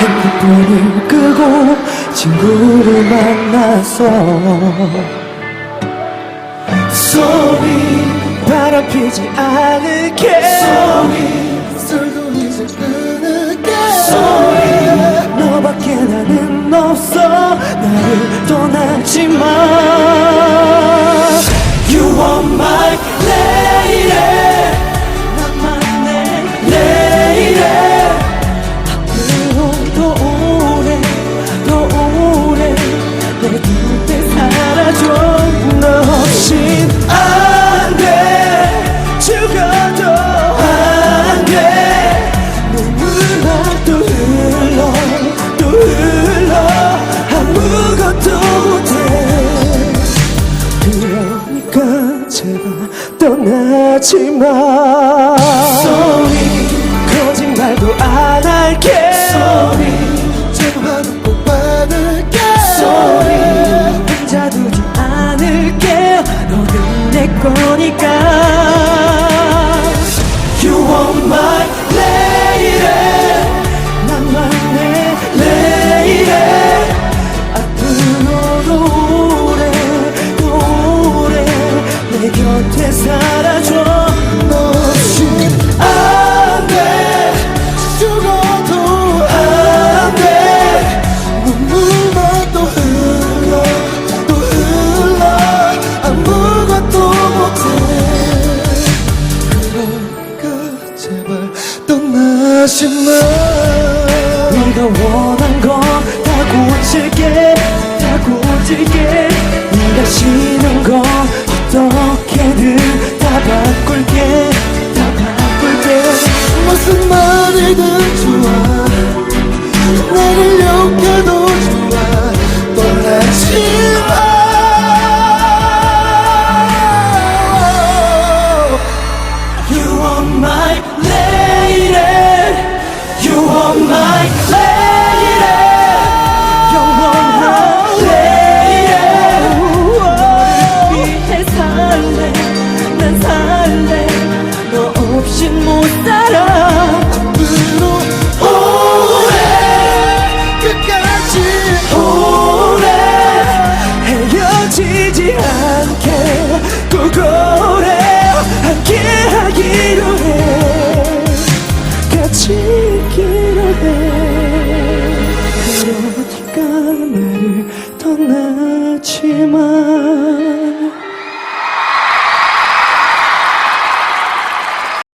핸드폰을 끄고 친구를 만나서 소리 바람 피지 않을게 떠나지 마 Sorry. 거짓말도 안 할게. Sorry. 전화도 꼭 받을게. Sorry. 혼자 두지 않을게. 너는 내 거니까. You are my 떠나지 마 네가 원한 건다 고칠게 다 고칠게. 네가 싫은 건 어떻게든 다 바꿀게 살래? 너 없인 못 살아.